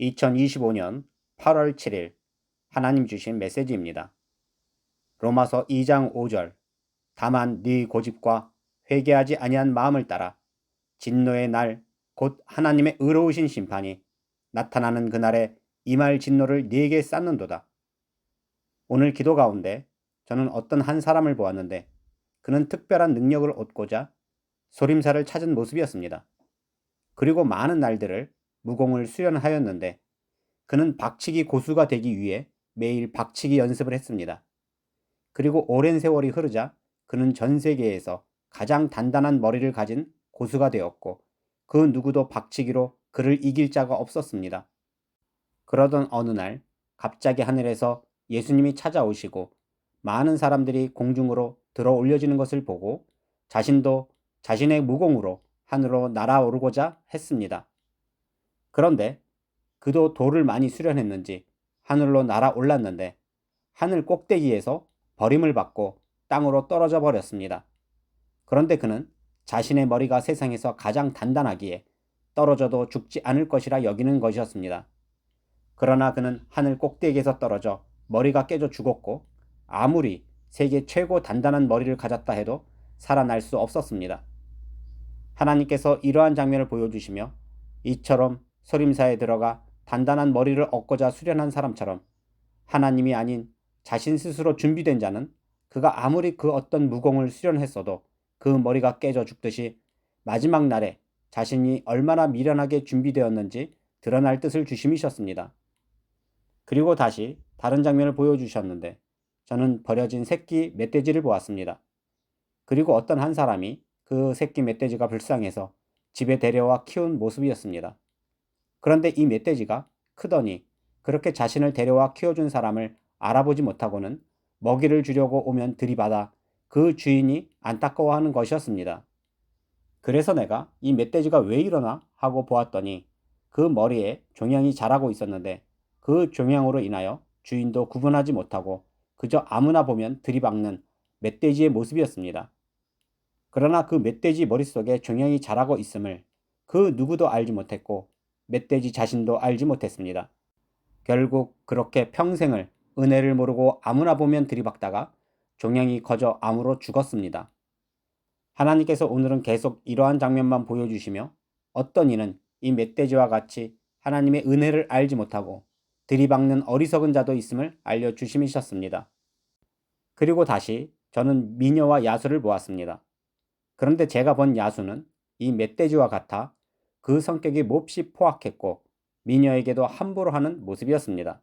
2025년 8월 7일 하나님 주신 메시지입니다. 로마서 2장 5절 다만 네 고집과 회개하지 아니한 마음을 따라 진노의 날 곧 하나님의 의로우신 심판이 나타나는 그날에 이말 진노를 네게 쌓는도다. 오늘 기도 가운데 저는 어떤 한 사람을 보았는데 그는 특별한 능력을 얻고자 소림사를 찾은 모습이었습니다. 그리고 많은 날들을 무공을 수련하였는데 그는 박치기 고수가 되기 위해 매일 박치기 연습을 했습니다. 그리고 오랜 세월이 흐르자 그는 전 세계에서 가장 단단한 머리를 가진 고수가 되었고 그 누구도 박치기로 그를 이길 자가 없었습니다. 그러던 어느 날 갑자기 하늘에서 예수님이 찾아오시고 많은 사람들이 공중으로 들어 올려지는 것을 보고 자신도 자신의 무공으로 하늘로 날아오르고자 했습니다. 그런데 그도 돌을 많이 수련했는지 하늘로 날아올랐는데 하늘 꼭대기에서 버림을 받고 땅으로 떨어져 버렸습니다. 그런데 그는 자신의 머리가 세상에서 가장 단단하기에 떨어져도 죽지 않을 것이라 여기는 것이었습니다. 그러나 그는 하늘 꼭대기에서 떨어져 머리가 깨져 죽었고 아무리 세계 최고 단단한 머리를 가졌다 해도 살아날 수 없었습니다. 하나님께서 이러한 장면을 보여주시며 이처럼 소림사에 들어가 단단한 머리를 얻고자 수련한 사람처럼 하나님이 아닌 자신 스스로 준비된 자는 그가 아무리 그 어떤 무공을 수련했어도 그 머리가 깨져 죽듯이 마지막 날에 자신이 얼마나 미련하게 준비되었는지 드러날 뜻을 주심이셨습니다. 그리고 다시 다른 장면을 보여주셨는데 저는 버려진 새끼 멧돼지를 보았습니다. 그리고 어떤 한 사람이 그 새끼 멧돼지가 불쌍해서 집에 데려와 키운 모습이었습니다. 그런데 이 멧돼지가 크더니 그렇게 자신을 데려와 키워준 사람을 알아보지 못하고는 먹이를 주려고 오면 들이받아 그 주인이 안타까워하는 것이었습니다. 그래서 내가 이 멧돼지가 왜 이러나 하고 보았더니 그 머리에 종양이 자라고 있었는데 그 종양으로 인하여 주인도 구분하지 못하고 그저 아무나 보면 들이박는 멧돼지의 모습이었습니다. 그러나 그 멧돼지 머릿속에 종양이 자라고 있음을 그 누구도 알지 못했고 멧돼지 자신도 알지 못했습니다. 결국 그렇게 평생을 은혜를 모르고 아무나 보면 들이박다가 종양이 커져 암으로 죽었습니다. 하나님께서 오늘은 계속 이러한 장면만 보여주시며 어떤 이는 이 멧돼지와 같이 하나님의 은혜를 알지 못하고 들이박는 어리석은 자도 있음을 알려주심이셨습니다. 그리고 다시 저는 미녀와 야수를 보았습니다. 그런데 제가 본 야수는 이 멧돼지와 같아 그 성격이 몹시 포악했고 미녀에게도 함부로 하는 모습이었습니다.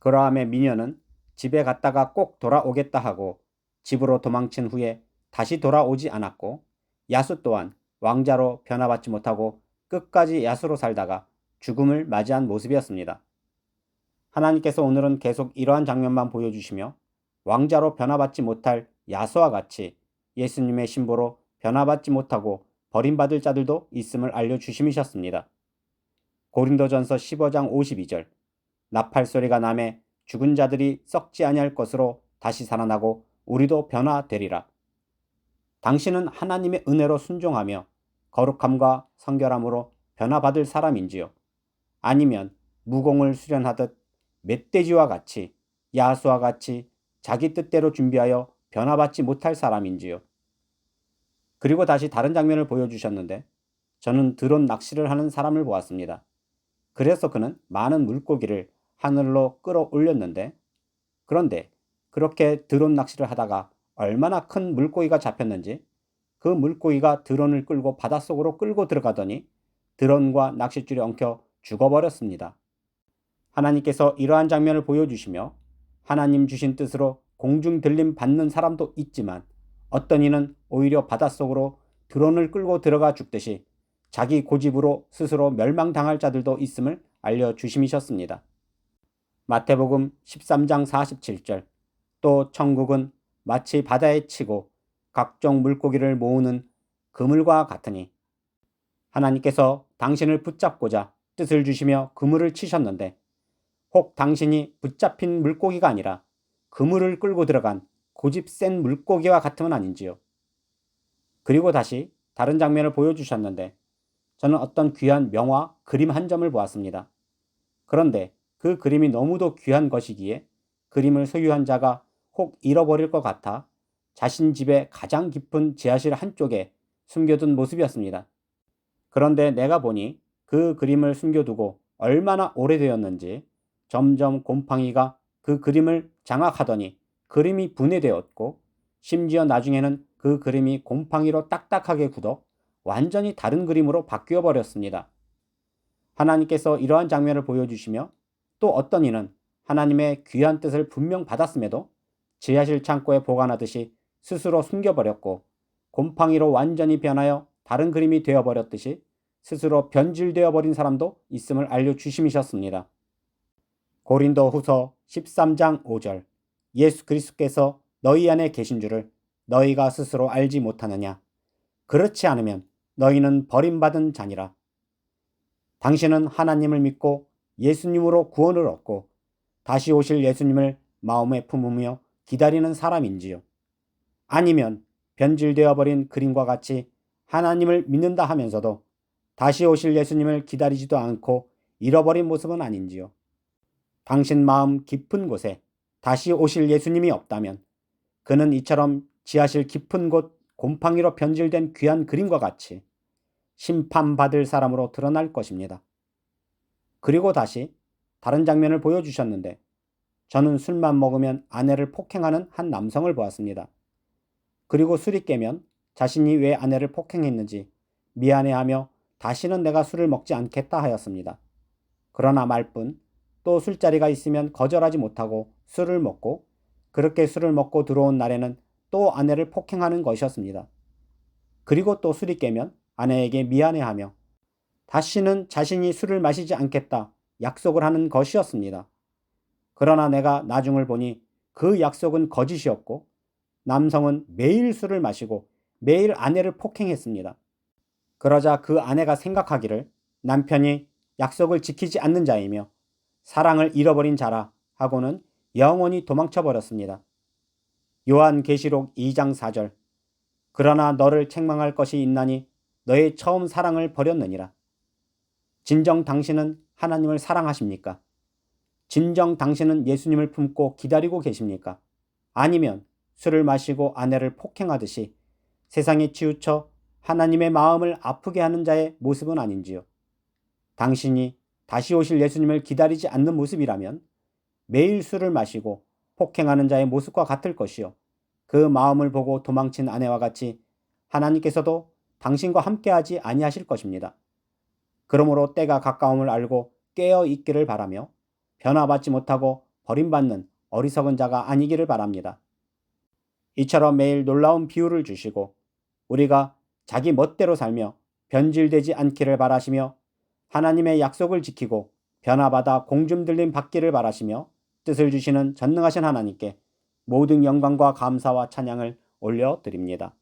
그러함에 미녀는 집에 갔다가 꼭 돌아오겠다 하고 집으로 도망친 후에 다시 돌아오지 않았고 야수 또한 왕자로 변화받지 못하고 끝까지 야수로 살다가 죽음을 맞이한 모습이었습니다. 하나님께서 오늘은 계속 이러한 장면만 보여주시며 왕자로 변화받지 못할 야수와 같이 예수님의 신보로 변화받지 못하고 버림받을 자들도 있음을 알려주심이셨습니다. 고린도전서 15장 52절 나팔 소리가 남에 죽은 자들이 썩지 아니할 것으로 다시 살아나고 우리도 변화되리라. 당신은 하나님의 은혜로 순종하며 거룩함과 성결함으로 변화받을 사람인지요? 아니면 무공을 수련하듯 멧돼지와 같이 야수와 같이 자기 뜻대로 준비하여 변화받지 못할 사람인지요? 그리고 다시 다른 장면을 보여주셨는데 저는 드론 낚시를 하는 사람을 보았습니다. 그래서 그는 많은 물고기를 하늘로 끌어올렸는데 그런데 그렇게 드론 낚시를 하다가 얼마나 큰 물고기가 잡혔는지 그 물고기가 드론을 끌고 바닷속으로 끌고 들어가더니 드론과 낚싯줄이 엉켜 죽어버렸습니다. 하나님께서 이러한 장면을 보여주시며 하나님 주신 뜻으로 공중 들림 받는 사람도 있지만 어떤 이는 오히려 바닷속으로 드론을 끌고 들어가 죽듯이 자기 고집으로 스스로 멸망당할 자들도 있음을 알려주심이셨습니다. 마태복음 13장 47절 또 천국은 마치 바다에 치고 각종 물고기를 모으는 그물과 같으니 하나님께서 당신을 붙잡고자 뜻을 주시며 그물을 치셨는데 혹 당신이 붙잡힌 물고기가 아니라 그물을 끌고 들어간 고집 센 물고기와 같으면 아닌지요. 그리고 다시 다른 장면을 보여주셨는데 저는 어떤 귀한 명화 그림 한 점을 보았습니다. 그런데 그 그림이 너무도 귀한 것이기에 그림을 소유한 자가 혹 잃어버릴 것 같아 자신 집의 가장 깊은 지하실 한쪽에 숨겨둔 모습이었습니다. 그런데 내가 보니 그 그림을 숨겨두고 얼마나 오래되었는지 점점 곰팡이가 그 그림을 장악하더니 그림이 분해되었고 심지어 나중에는 그 그림이 곰팡이로 딱딱하게 굳어 완전히 다른 그림으로 바뀌어 버렸습니다. 하나님께서 이러한 장면을 보여주시며 또 어떤 이는 하나님의 귀한 뜻을 분명 받았음에도 지하실 창고에 보관하듯이 스스로 숨겨버렸고 곰팡이로 완전히 변하여 다른 그림이 되어버렸듯이 스스로 변질되어 버린 사람도 있음을 알려주심이셨습니다. 고린도 후서 13장 5절 예수 그리스도께서 너희 안에 계신 줄을 너희가 스스로 알지 못하느냐? 그렇지 않으면 너희는 버림받은 자니라. 당신은 하나님을 믿고 예수님으로 구원을 얻고 다시 오실 예수님을 마음에 품으며 기다리는 사람인지요? 아니면 변질되어 버린 그림과 같이 하나님을 믿는다 하면서도 다시 오실 예수님을 기다리지도 않고 잃어버린 모습은 아닌지요. 당신 마음 깊은 곳에 다시 오실 예수님이 없다면 그는 이처럼 지하실 깊은 곳 곰팡이로 변질된 귀한 그림과 같이 심판받을 사람으로 드러날 것입니다. 그리고 다시 다른 장면을 보여주셨는데 저는 술만 먹으면 아내를 폭행하는 한 남성을 보았습니다. 그리고 술이 깨면 자신이 왜 아내를 폭행했는지 미안해하며 다시는 내가 술을 먹지 않겠다 하였습니다. 그러나 말뿐 또 술자리가 있으면 거절하지 못하고 술을 먹고 그렇게 술을 먹고 들어온 날에는 또 아내를 폭행하는 것이었습니다. 그리고 또 술이 깨면 아내에게 미안해하며 다시는 자신이 술을 마시지 않겠다 약속을 하는 것이었습니다. 그러나 내가 나중을 보니 그 약속은 거짓이었고 남성은 매일 술을 마시고 매일 아내를 폭행했습니다. 그러자 그 아내가 생각하기를 남편이 약속을 지키지 않는 자이며 사랑을 잃어버린 자라 하고는 영원히 도망쳐 버렸습니다. 요한 계시록 2장 4절 그러나 너를 책망할 것이 있나니 너의 처음 사랑을 버렸느니라. 진정 당신은 하나님을 사랑하십니까? 진정 당신은 예수님을 품고 기다리고 계십니까? 아니면 술을 마시고 아내를 폭행하듯이 세상에 치우쳐 하나님의 마음을 아프게 하는 자의 모습은 아닌지요. 당신이 다시 오실 예수님을 기다리지 않는 모습이라면 매일 술을 마시고 폭행하는 자의 모습과 같을 것이요. 그 마음을 보고 도망친 아내와 같이 하나님께서도 당신과 함께하지 아니하실 것입니다. 그러므로 때가 가까움을 알고 깨어 있기를 바라며 변화받지 못하고 버림받는 어리석은 자가 아니기를 바랍니다. 이처럼 매일 놀라운 비유를 주시고 우리가 자기 멋대로 살며 변질되지 않기를 바라시며 하나님의 약속을 지키고 변화받아 공중 들림 받기를 바라시며 뜻을 주시는 전능하신 하나님께 모든 영광과 감사와 찬양을 올려 드립니다.